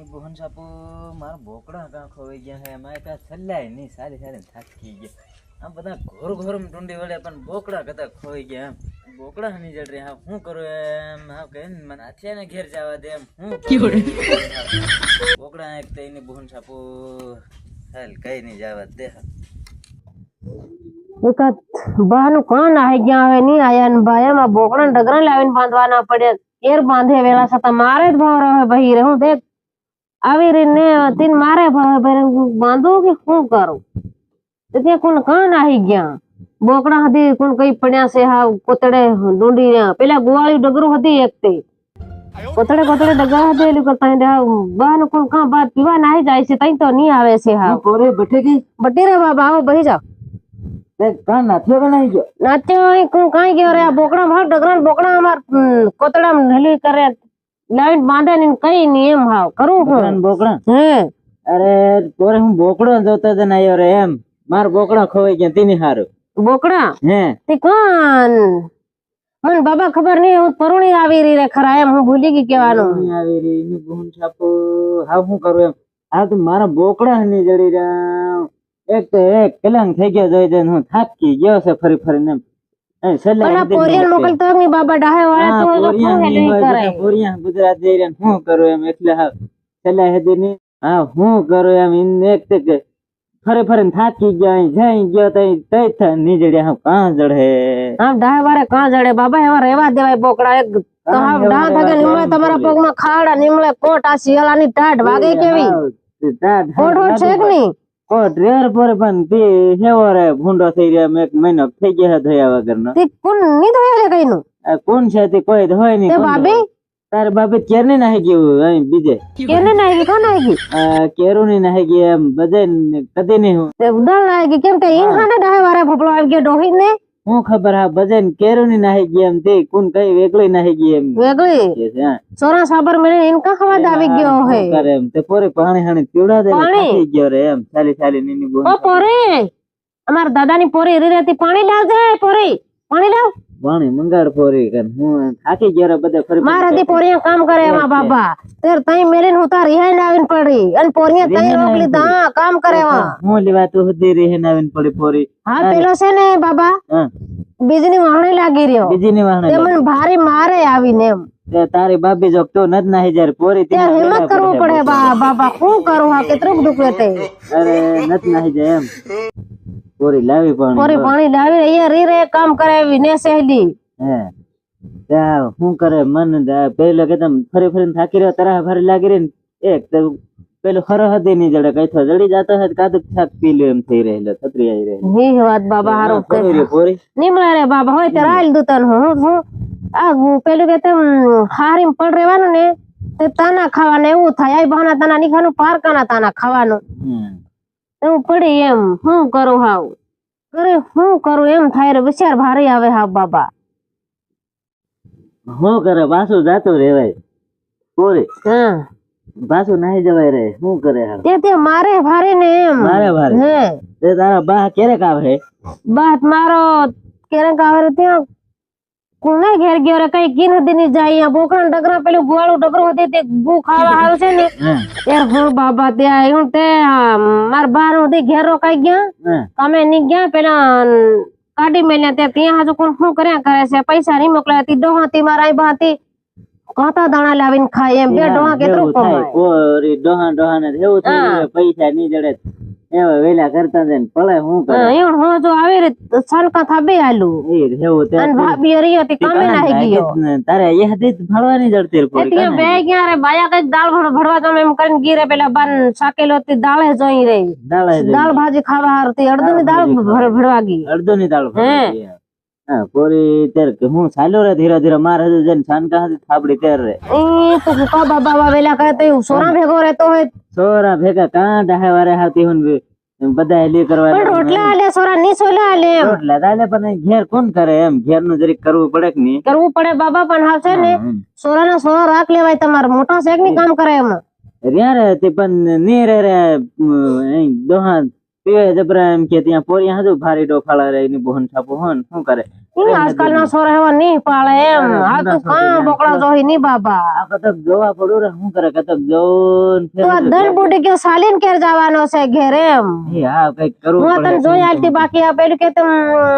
એની બોહન સાપો મારો બોકડા કાં ખોવાઈ ગયા હે? એમાં કાં છલ્લાય નહીં સારી સારી થાકી ગયા. આમ બધા ઘોર ઘોર ટુંડી વળે પણ બોકડા કદા ખોવાઈ ગયા એમ. બોકડા હની જડ રહ્યા. હું કરું એમ? હા કે મને આથિયાને ઘેર જવા દે એમ. હું કરું? બોકડા એક તો એની બોહન સાપો હાલ કઈ નહીં જવા દે. એકાદ બહાનું કોણ આવી ગયા હવે? નહીં આયા ને ભાઈ. એમાં બોકડા ને ડગરા લાવીને બાંધવાના પડે એર બાંધે વેલા છતાં મારે જ ભાવ રહે ભાઈ રે. હું દેખ આવી રીને તીન મારે ભાવ ભાઈ હું બાંધું કે શું કરું તો ત્યાં કોણ કાન આવી ગયા બોકડા હતી કોણ કઈ પડ્યા છે હા કોતડે ડુંડી પેલા ગુવાળી ડગરું હતી એક તે કોતડે કોતડે ડગર હતી એલી કરતા હા બહાનું કોણ કાં બાદ પીવા નાહી જાય છે તઈ તો નહીં આવે છે હા પોરે બેઠે ગઈ બટી રે બાબા આવો બહી જાઓ તે કાં નાથ્યો કે નહીં ગયો નાચ્યો અહીં કોણ કાંઈ ગયો રે આ બોકડા ભાવ ડગરા ને બોકડા અમાર હમ, કોતડા હેલી કરે લાઈન બાંધાને કઈ નિયમ એમ હાવ કરું હું. ને બોકડા? હે. અરે પોરે હું બોકડો જોતો તો ના રે એમ. મારો બોકડો ખોવાઈ ગયા તીની હારું. બોકડા? હે. તે કોણ? મન બાબા ખબર નહીં હું પરુણી આવી રહી રે ખરા એમ હું ભૂલી ગઈ કેવાનું નહીં આવી રહી એની બહુન છાપો. હાવ હું કરું એમ? હા તો મારા બોકડા ની જડી રહ્યા. એક તો એક કલંગ થઈ ગયો જોઈ દે હું થાકી ગયો છે ફરી ફરીને એમ. પેલા પોરિયન. મોકલતો નહીં બાબા ડાહે વાળા હા, તો પોરિયા શું ની હેલી હોય, કરે. બધા પોરિયા ગુજરાત જઈ રહ્યા ને શું કરું એમ? એટલે હા છેલ્લે હેદી ની હા હું કરું એમ? ઈન એક તે કે ફરી ફરીને થાકી ગયો જઈ ગયો તો અહીં તઈ થા નીજડ્યા હા કાં જડે? આમ ડાહે વાળે કાં જડે? બાબા એવા રહેવા દેવાય બોકડા. એક તો કાં ડાહ થાકે દેવાય, તમારા? પગમાં ખાડા નીમળે કોટ આ શિયાળાની ટાઢ વાગે કેવી? છે કે નહીં? કોટ રેર પર પણ તે હેવો રે ભૂંડો થઈ રહ્યા મેં એક મહિનો થઈ ગયા ધોયા વગર નો તે કોણની ધોયા લે કઈનું? આ કોણ છે તે કોઈ ધોય હોય નહીં તે? હોય? તારે બાપે કેર ને નાહી ગયું અહીં બીજે. કેને નાહી કોણ નાહી આ કેરું ની નાહી ગઈ એમ બધે કદી નહીં હું. તે ઉડાલ નાખી કેમ કે ઈન ખાને ડાહે વારે ભોપળો આવી ગયો ડોહી ને હું ખબર હા ભજન ને ની નાહી ગઈ એમ તે કુન કઈ વેગળી નાહી ગઈ એમ. વેગળી? સોરા સાબર મેળે ઈન કા ખવાદ આવી ગયો હે કરે એમ તે પોરે પાણી હાણી પીવડા દે પાણી? ગયો રે એમ ચાલી ચાલી નીની બોન ઓ પોરે! અમાર દાદાની પોરે રી રહેતી પાણી લાવજે પોરે. પાણી લાવ. પાણી મંગાડ પોરી કર. હું થાકી ગયો રે બધે ફરી મારા દી પોરી કામ કરે એમાં બાબા તેર તઈ મેલીન હું તાર રિહાઈ લાવીન પડી. અને પોરીએ તઈ રોકલી હા કામ કરે એમાં હું. લેવા તું હદી રહી આવીને પડી પોરી. હા પેલો છે ને બાબા? બીજની વાણી લાગી રહ્યો. બીજી વાણી તે મને ભારી મારે આવીને એમ. તે તારી બાપી જો તો નદ નાહી જ્યારે પોરી તે હિંમત કરવું પડે બા બાબા. શું કરું હા કેટલું દુખે તે? અરે નત નાહી જાય એમ. પોરી લાવી પણ પોરી પાણી લાવી અહીંયા રી રે કામ કરે એવી ને સહેલી હે. ત્યાં શું કરે મન દા- પેલો કે તમ ફરી ફરીને થાકી રહ્યો તરા ભરી લાગી રહી એક તો પેલું ખરો હતી ની જડે કઈ થો જડી જાતો હે કાદુક થાક પી લ્યો એમ થઈ રહેલો થતરી આવી રહેલો. હી વાત બાબા હારો કરી રે પોરી નિમળે રે બાબા હોય તે રાયલ દૂતન હું હું આ પેલું કે તેમ હારીમ પડ રેવાનું ને તે તાના ખાવાનું એવું થાય આઈ બહાના તાના નીખાનું પારકાના તાના ખાવાનું. એવું પડે એમ. હું કરું હાવ? અરે હું કરું એમ થાય રે વિચાર ભારે આવે હા બાબા. હું કરે? પાછું જાતું રેવાય પોરી હા. પાછું નાહી જવાય રે. શું કરે હાલ તે તે મારે ભારે ને એમ. મારે ભારે. હે. તે તારા બા ક્યારેક આવે? બાત મારો ક્યારેક આવે ત્યાં કોને ઘેર ગયો રે કઈ કિન હતી ની જાય? આ બોકડા ને ડગરા પેલું ગુવાળું ડગરો હતી તે ગુ ખાવા આવે છે ને. યાર હું બાબા તે આવ્યું તે માર બાર હતી ઘેરો કઈ ગયા. તમે ની ગયા પેલા કાઢી મેલ્યા તે ત્યાં હજુ કોણ શું કર્યા કરે છે? પૈસા નહીં મોકલ્યા. તી ડોહાતી મારા આઈ બાતી કાતા દાણા લાવીને ખાય એમ. બે ડોહા કેટલું કમાય પોરી ડોહા ડોહા ને એવું થઈ પૈસા ની જડે. એવા વેલા કરતા જાય ને પડે શું કરે. હા, એવું હું જો આવી રીતે સનકા થાબે આલું એ એવું તે અને ભાભી હરી હતી તે કામે કાના નાહી જાય ગયો. કે ને તારે એ હતી જ ફાળવાની જડતી રે એ પોરી ત્યાં બે ગયા રે બાયા કઈ દાળ ભાત ભરવા તમે એમ કરીને ગીરે પેલા બાન સાકેલો હતી દાળે જોઈ રહી. દાળ જ દાળ ભાજી ખાવા હારતી અડધી ની દાળ ભર- ભરવા ગઈ. અડધો ની દાળ ફાળવાની. હા. પોરી ત્યારે કે હું ચાલ્યો રે ધીરે ધીરે માર હજુ જઈને છાનકા હતી થાબડી તેર રે. એ તો કા બાબા બા વેલા કરે તો એવું સોના ભેગો રહેતો હોય સોરા ભેગા કાં ડાહે વારે હાથી હું બી બધા હેલી કરવા પણ રોટલા આલે સોરા ની સોલા આલે રોટલા દાલે પણ ઘેર કોણ કરે એમ? ઘેરનું જરીક કરવું પડે કે નહીં? કરવું પડે બાબા પણ હાવશે ને. હમ. સોરા ના સોરા રાખ લેવાય તમાર. મોટો શેકની કામ કરે એમાં. રહ્યા રે તે પણ ની રે રે દોહા પીવે જબરા એમ કે ત્યાં પોરી હજુ ભારી ડોફાળા રે ની બોહન છાપો હોન. શું કરે? આજકાલ ના સોર એવા નહીં પાળે એમ. આ તું કાં બોકડા જોઈ ની બાબા કતક જોવા પડું રે શું કરે કતક જોન તું ધન બુડી કે સાલીન કેર જવાનો છે ઘેર એમ. એ હા કંઈક કરવું હું તને જોઈ આલતી બાકી આ પેલું કે તમ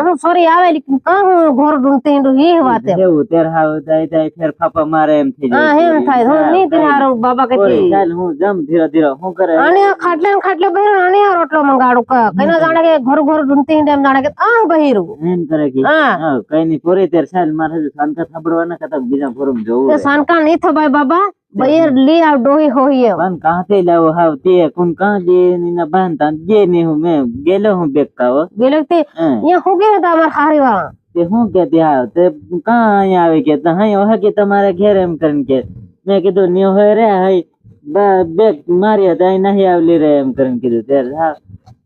હું સોરી આવેલી કાં હું ઘોર ઢૂંઢતી હિંડું ઈ વાત એમ. જેવું તેર હાવ જાય જાય ફેર ફાફા મારે એમ થઈ હા એમ થાય હું નહીં તને હારું બાબા કહેતી. ચાલ હું જમ ધીરે ધીરે શું કરે? આ ખાટલે ખાટલે બહેરો આને આ રોટલો મંગાડું ક? કઈના જાણે કે ઘર ઘર ઢૂંઢતી એમ જાણે કે આ બહેરું. એમ કરે કે હા. હા. કઈ નઈ પોરે તેર સાલ મારે હજુ શાંતા થાબડવાના કતક બીજા ફોરમ જોવું તે છે. સાનકા નહીં થબાય બાબા બયર લી આવ ડોહી હોઈ એમ પણ કાંથી લાવો હાવ તે કુન કાં જે નીના બાંધતા જે ને હું મે ગેલો હું બેકાવો ગેલો તે અહીંયા હું ગયા હતા અમારા હારી વાળા તે હું કે તે આવ તે કાં અહીંયા આવે કે હા ઓહે કે તમારે ઘેર એમ કરીને કે મેં કીધું ન્યો હોય રે હાય બા મારી હતા અહીં નહીં આવલી રે એમ કરીને કીધું ત્યારે હા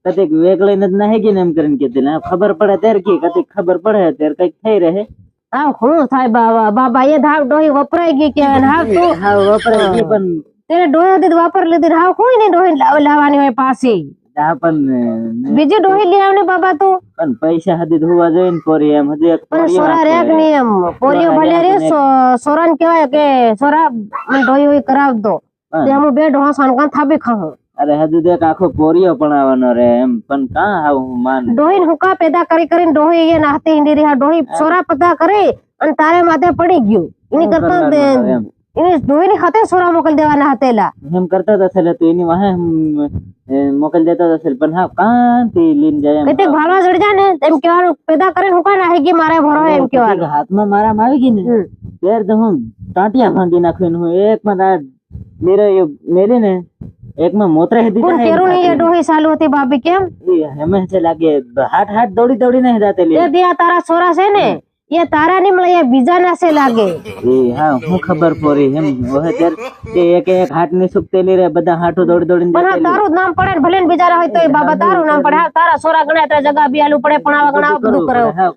કતિક વેગ લઈને જ નહીં ગઈ ને એમ કરીને કીધી ને ખબર પડે ત્યારે કે કતિક ખબર પડે ત્યારે કંઈક થઈ રહે. હા હું થાય બાબા બાબા એ ધાવ ડોહી વપરાઈ ગઈ કેવાય હાવ તું હા વપરાઈ ગઈ પણ તેને ડોહી હતી વાપર લીધી હાવ કોઈ ને ડોહી લાવ- લાવવાની હોય પાછી. બીજી ડોહી લઈ આવને બાબા તો? પણ પૈસા હદી ધોવા જોઈએ ને પોરી એમ હજી એક પણ સોરા રેકની એમ પોરીઓ ભલે રે સોરાન કહેવાય કે સોરા મને ડોહી હોય કરાવ દો તે હું બે ડોહા સાનકા થાબી ખાઉં અરે હજુ દેખ આખો કોરિયો પણાવવાનો રે એમ. પણ કા હાવ માન? ડોહી ને હુકા પેદા કરી કરીને ડોહી એ નાહતી હિંડી રહ્યા. ડોહી સોરા પેદા કરે અને તારે માથે પડી ગયું. એની કરતા એને ડોહી ની ખાતે સોરા મોકલ દેવાના હતેલા એમ કરતા હતા છેલ્લે તું એની વાહે મોકલ દેતા હતા. પણ હા કાંથી લીન જાય એમ. કંઈક ભાડવા જડી જાય ને એમ કેવાનું પેદા કરે હુકા નાહી ગઈ મારે ભરો એમ કેવાનું હાથમાં મારા આવી ગઈ ને? હમ. તો હું ટાટિયા ભાંગી નાખ્યું હું એક માં મેરે મેરી ને એકમાં મોતરે હેદી પણ તેરું નહીં એ ડોહી સાલો હતી ભાભી કેમ? એમે છે લાગે હાથ હાથ દોડી દોડી નહીં જાતે લે તે ત્યાં તારા સોરા છે ને એ તારા ની મળે બીજા ના છે લાગે. એ હા હું ખબર પડી એમ ઓહે તેર કે એક એક હાથની સુકતેલી રે બધા હાટો દોડી દોડીને પણ તારું નામ પડે ભલે ને બીજા હોય તો એ બાબા તારું નામ પડે. હા તારા સોરા ગણાય તો જગા બિયાલું પડે પણ આવા ગણા બધું કરવું. હા,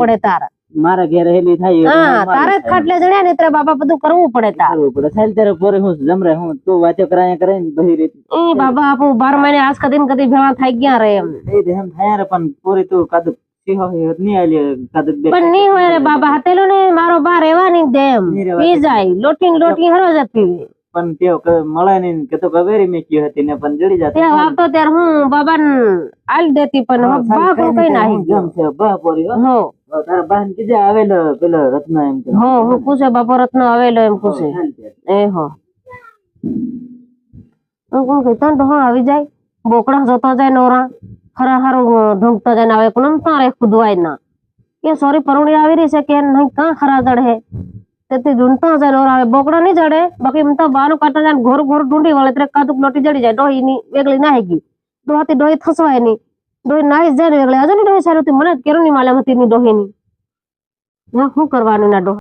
પડે તારા. મારા ઘેર હેલી થાય હા તારે ખાટલે જણ્યા ને ત્યારે બાબા બધું કરવું પડે તા. કરવું પડે. થાય ત્યારે પોરે હું જમરે હું તું વાતો કરાયા કરે ને બહી રીત. એ બાબા આપું બાર મહિને આજ કદી કદી ભેળા થઈ ગયા રે એમ. એ એમ થાય રે પણ પોરી તું બે પણ નહીં હોય રે બાબા હતેલો ને મારો બા રેવા નહીં દે એમ. પી જાય લોટી ને લોટી હરો જતી. પણ તેઓ મળે નહીં કે તો કવેરી મેકી હતી ને પણ જડી જતી. તે વાતો ત્યારે હું બાબા ને આલ દેતી પણ બા કઈ નાહી જમ છે બા પોરી હો. તારા બહેન કીધે આવેલો પેલો રત્ન એમ કે. હો હું પૂછે બાપો રત્ન આવેલો એમ પૂછે. એ હો. હું કોણ કહેતા ને હા આવી જાય બોકડા જોતા જાય નોરા હરા હારું ઢૂંઢતા જાય ને આવે કોણ તારે ખુદવાય ના. કે સોરી પરુણી આવી રહી છે કે નહીં કાં ખરા જડે તેથી ઢૂંઢતા જાય નોરા આવે બોકડા નહીં જડે. બાકી એમ તો બાનું કાઢતા જાય ઘોર ઘોર ઢૂંઢી વળે ત્યારે કાદુક લોટી જડી જાય ડોહી ની વેગલી નાહી ગઈ. ડોહાતી ડોહી થસવાય નહીં. ડોહી નાહી જાય ને વેગળી હજુ ડોહી સારું મને જ કેરું ની માલમ હતી ની ડોહી ની, શું કરવાનું ના ડોહા